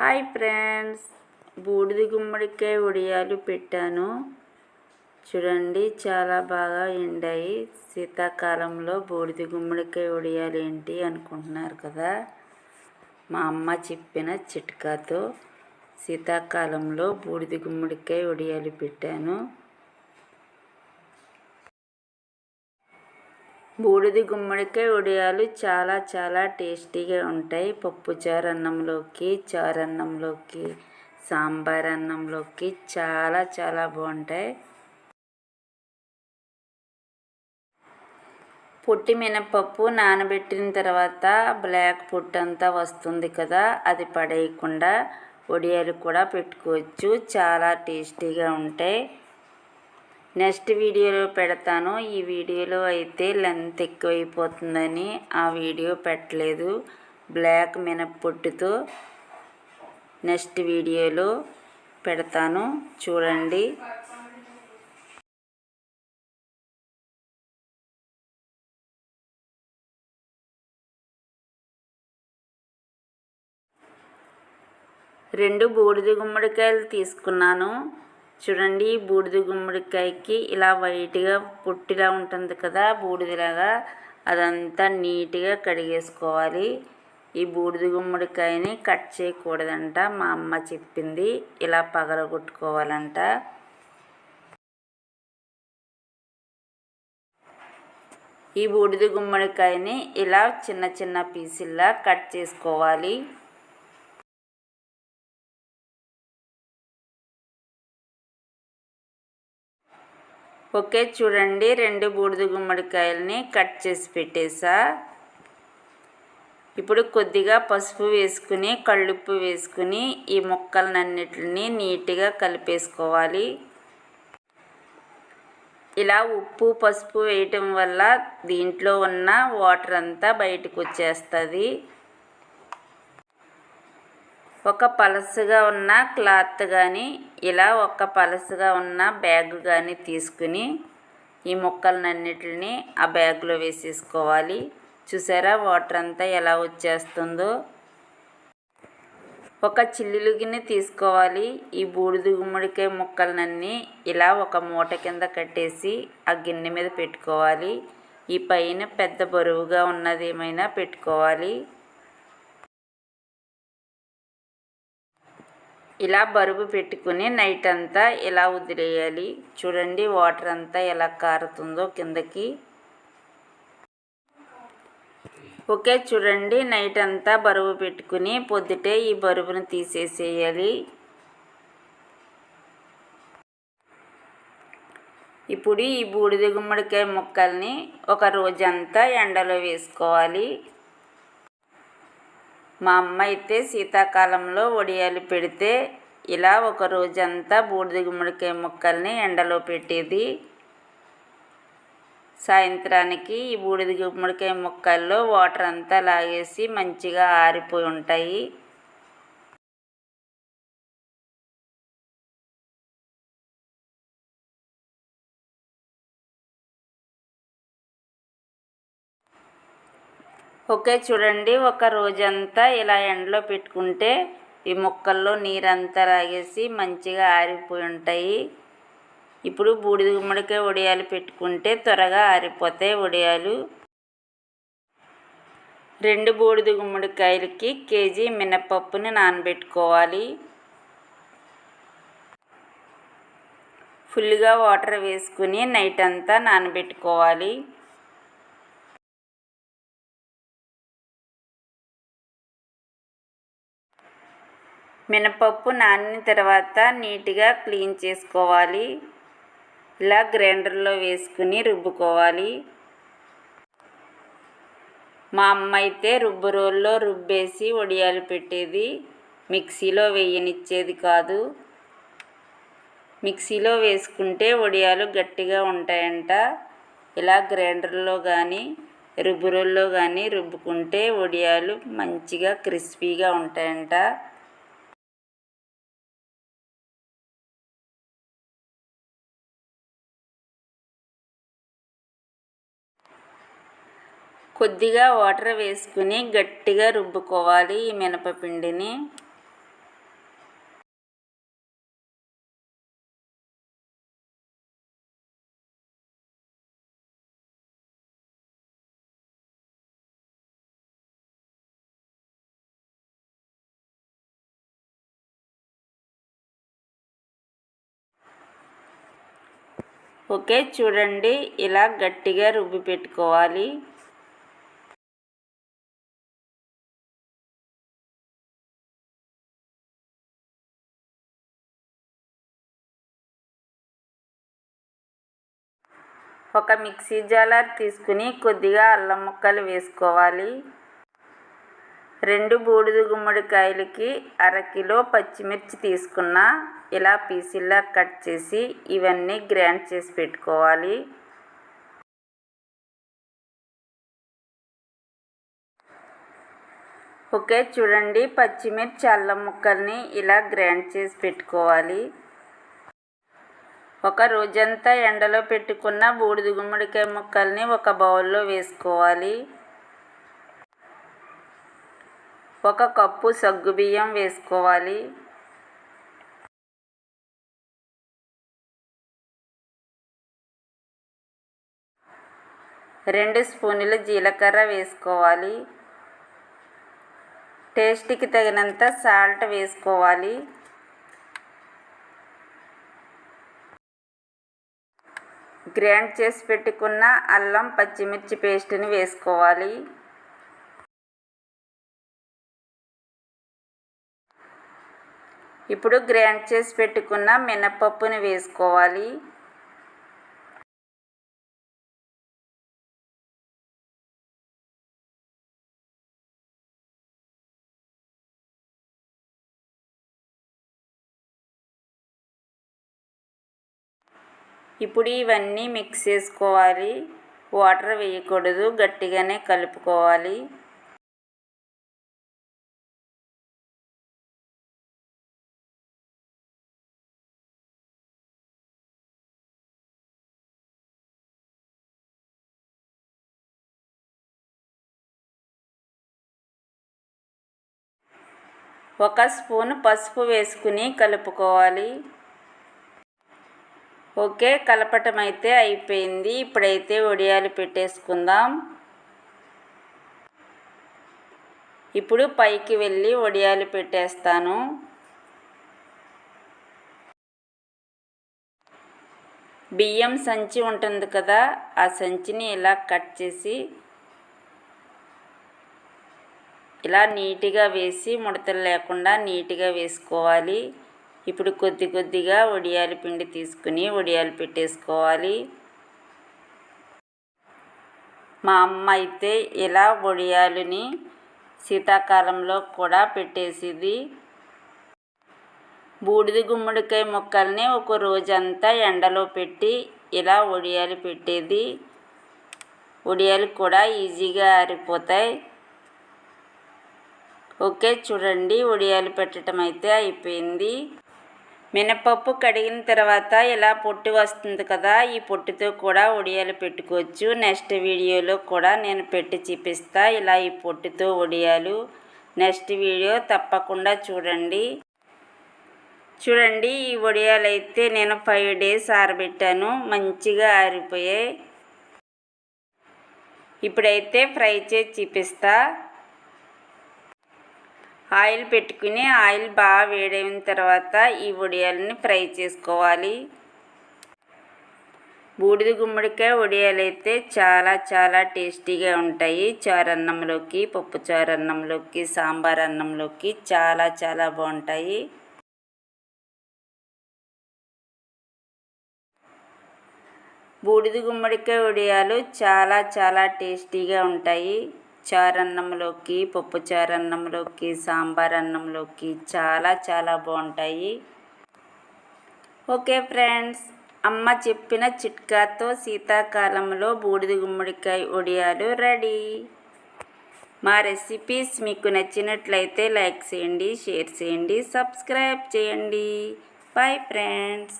Hi friends. బూడిద గుమ్మడికాయ వడియాలు పెట్టాను. చూడండి చాలా బాగా ఎండాయి. శీతాకాలంలో బూడిద గుమ్మడికాయ వడియాలు ఏంటి అనుకుంటున్నారు కదా? మా అమ్మ చెప్పిన చిట్కాతో శీతాకాలంలో బూడిద గుమ్మడికాయ వడియాలు పెట్టాను. బూడిద గుమ్మడికాయ వడియాలు చాలా చాలా టేస్టీగా ఉంటాయి. పప్పుచారు అన్నంలోకి చారు అన్నంలోకి సాంబార్ అన్నంలోకి చాలా చాలా బాగుంటాయి. పొట్టి మినపప్పు నానబెట్టిన తర్వాత బ్లాక్ పొట్టు అంతా వస్తుంది కదా అది పడేయకుండా వడియాలు కూడా పెట్టుకోవచ్చు. చాలా టేస్టీగా ఉంటాయి. నెక్స్ట్ వీడియోలో పెడతాను. ఈ వీడియోలో అయితే లెంత్ ఎక్కువైపోతుందని ఆ వీడియో పెట్టలేదు. బ్లాక్ మినప్పొట్టుతో నెక్స్ట్ వీడియోలో పెడతాను. చూడండి. రెండు బూడిద గుమ్మడికాయలు తీసుకున్నాను. చూడండి బూడిద గుమ్మడికాయకి ఇలా వైట్గా పుట్టిలా ఉంటుంది కదా బూడిదలాగా. అదంతా నీట్గా కడిగేసుకోవాలి. ఈ బూడిద గుమ్మడికాయని కట్ చేయకూడదంట మా అమ్మ చెప్పింది. ఇలా పగలగొట్టుకోవాలంట. ఈ బూడిద గుమ్మడికాయని ఇలా చిన్న చిన్న పీసుల్లా కట్ చేసుకోవాలి. ఓకే చూడండి. రెండు బూడిద గుమ్మడికాయలని కట్ చేసి పెట్టేసా. ఇప్పుడు కొద్దిగా పసుపు వేసుకుని కళ్ళుప్పు వేసుకుని ఈ ముక్కలన్నిటిని నీట్గా కలిపేసుకోవాలి. ఇలా ఉప్పు పసుపు వేయటం వల్ల దీంట్లో ఉన్న వాటర్ అంతా బయటకు వచ్చేస్తుంది. ఒక పలసగా ఉన్న క్లాత్ కానీ ఇలా ఒక పలసగా ఉన్న బ్యాగ్ కానీ తీసుకుని ఈ ముక్కలన్నిటిని ఆ బ్యాగ్లో వేసేసుకోవాలి. చూసారా? వాటర్ అంతా ఎలా వచ్చేస్తుందో. ఒక చిల్లులు గిన్నె తీసుకోవాలి. ఈ బూడిద గుమ్మడికాయ ముక్కలన్నీ ఇలా ఒక మూట కింద కట్టేసి ఆ గిన్నె మీద పెట్టుకోవాలి. ఈ పైన పెద్ద బరువుగా ఉన్నది ఏమైనా పెట్టుకోవాలి. ఇలా బరువు పెట్టుకుని నైట్ అంతా ఇలా వదిలేయాలి? చూడండి వాటర్ అంతా ఎలా కారుతుందో కిందకి. ఓకే చూడండి నైట్ అంతా బరువు పెట్టుకుని పొద్దుటే ఈ బరువును తీసేసేయాలి. ఇప్పుడు ఈ బూడిద గుమ్మడికాయ ముక్కల్ని ఒక రోజంతా ఎండలో వేసుకోవాలి. మా అమ్మ అయితే శీతాకాలంలో వడియాలు పెడితే ఇలా ఒక రోజంతా బూడిద గుమ్మడికాయ ముక్కల్ని ఎండలో పెట్టేది. సాయంత్రానికి ఈ బూడిద గుమ్మడికాయ ముక్కల్లో వాటర్ అంతా లాగేసి మంచిగా ఆరిపోయి ఉంటాయి. ఓకే చూడండి. ఒక రోజంతా ఇలా ఎండలో పెట్టుకుంటే ఈ మొక్కల్లో నీరంతా లాగేసి మంచిగా ఆరిపోయి ఉంటాయి. ఇప్పుడు బూడిద గుమ్మడికాయ వడియాలు పెట్టుకుంటే త్వరగా ఆరిపోతాయి వడియాలు. రెండు బూడిద గుమ్మడికాయలకి కేజీ మినపప్పుని నానబెట్టుకోవాలి. ఫుల్గా వాటర్ వేసుకుని నైట్ అంతా నానబెట్టుకోవాలి. మినపప్పు నానిన తర్వాత నీట్గా క్లీన్ చేసుకోవాలి. ఇలా గ్రైండర్లో వేసుకుని రుబ్బుకోవాలి. మా అమ్మ అయితే రుబ్బు రోల్లో రుబ్బేసి వడియాలు పెట్టేది. మిక్సీలో వేయనిచ్చేది కాదు. మిక్సీలో వేసుకుంటే వడియాలు గట్టిగా ఉంటాయంట. ఇలా గ్రైండర్లో కానీ రుబ్బురోల్లో కానీ రుబ్బుకుంటే వడియాలు మంచిగా క్రిస్పీగా ఉంటాయంట. కొద్దిగా వాటర్ వేసుకుని గట్టిగా రుబ్బుకోవాలి ఈ మినపపిండిని. ఓకే చూడండి. ఇలా గట్టిగా రుబ్బి పెట్టుకోవాలి. ఒక మిక్సీ జాలర్ తీసుకుని కొద్దిగా అల్లం ముక్కలు వేసుకోవాలి. రెండు బూడిద గుమ్మడికాయలకి అరకిలో పచ్చిమిర్చి తీసుకున్న ఇలా పీసిల్లా కట్ చేసి ఇవన్నీ గ్రైండ్ చేసి పెట్టుకోవాలి. ఓకే చూడండి పచ్చిమిర్చి అల్లం ముక్కల్ని ఇలా గ్రైండ్ చేసి పెట్టుకోవాలి. ఒక రోజంతా ఎండలో పెట్టుకున్న బూడిద గుమ్మడికాయ ముక్కల్ని ఒక బౌల్లో వేసుకోవాలి. ఒక కప్పు సగ్గుబియ్యం వేసుకోవాలి. రెండు స్పూన్లు జీలకర్ర వేసుకోవాలి. టేస్ట్కి తగినంత సాల్ట్ వేసుకోవాలి. గ్రైండ్ చేసి పెట్టుకున్న అల్లం పచ్చిమిర్చి పేస్ట్ని వేసుకోవాలి. ఇప్పుడు గ్రైండ్ చేసి పెట్టుకున్న మినపప్పుని వేసుకోవాలి. ఇప్పుడు ఇవన్నీ మిక్స్ చేసుకోవాలి. వాటర్ వేయకూడదు గట్టిగానే కలుపుకోవాలి. ఒక స్పూన్ పసుపు వేసుకుని కలుపుకోవాలి. ఓకే కలపటం అయితే అయిపోయింది. ఇప్పుడైతే వడియాలు పెట్టేసుకుందాం. ఇప్పుడు పైకి వెళ్ళి వడియాలు పెట్టేస్తాను. బియ్యం సంచి ఉంటుంది కదా ఆ సంచిని ఇలా కట్ చేసి ఇలా నీట్గా వేసి ముడతలు లేకుండా నీట్గా వేసుకోవాలి. ఇప్పుడు కొద్ది కొద్దిగా వడియాల పిండి తీసుకుని వడియాలు పెట్టేసుకోవాలి. మా అమ్మ అయితే ఇలా వడియాలని శీతాకాలంలో కూడా పెట్టేసేది. బూడిద గుమ్మడికాయ ముక్కల్ని ఒక రోజంతా ఎండలో పెట్టి ఇలా వడియాలు పెట్టేది. వడియాలు కూడా ఈజీగా ఆరిపోతాయి. ఓకే చూడండి వడియాలు పెట్టడం అయితే అయిపోయింది. మినపప్పు కడిగిన తర్వాత ఇలా పొట్టు వస్తుంది కదా ఈ పొట్టుతో కూడా వడియాలు పెట్టుకోవచ్చు. నెక్స్ట్ వీడియోలో కూడా నేను పెట్టి చూపిస్తా ఇలా ఈ పొట్టుతో వడియాలు నెక్స్ట్ వీడియో తప్పకుండా చూడండి. చూడండి ఈ వడియాలు అయితే నేను ఫైవ్ డేస్ ఆరబెట్టాను. మంచిగా ఆరిపోయాయి. ఇప్పుడైతే ఫ్రై చేసి చూపిస్తా. ఆయిల్ పెట్టుకుని ఆయిల్ బాగా వేడైన తర్వాత ఈ వడియాలని ఫ్రై చేసుకోవాలి. బూడిద గుమ్మడికాయ వడియాలు అయితే చాలా చాలా టేస్టీగా ఉంటాయి. చారన్నంలోకి పప్పు చారన్నంలోకి సాంబార్ అన్నంలోకి చాలా చాలా బాగుంటాయి. బూడిద గుమ్మడికాయ వడియాలు చాలా చాలా టేస్టీగా ఉంటాయి. చారన్నంలోకి పప్పు చారన్నంలోకి సాంబార్ అన్నంలోకి చాలా చాలా బాగుంటాయి. ఓకే ఫ్రెండ్స్ అమ్మ చెప్పిన చిట్కాతో శీతాకాలంలో బూడిద గుమ్మడికాయ ఒడియాలు రెడీ. మా రెసిపీస్ మీకు నచ్చినట్లయితే లైక్ చేయండి షేర్ చేయండి సబ్స్క్రైబ్ చేయండి. Bye friends.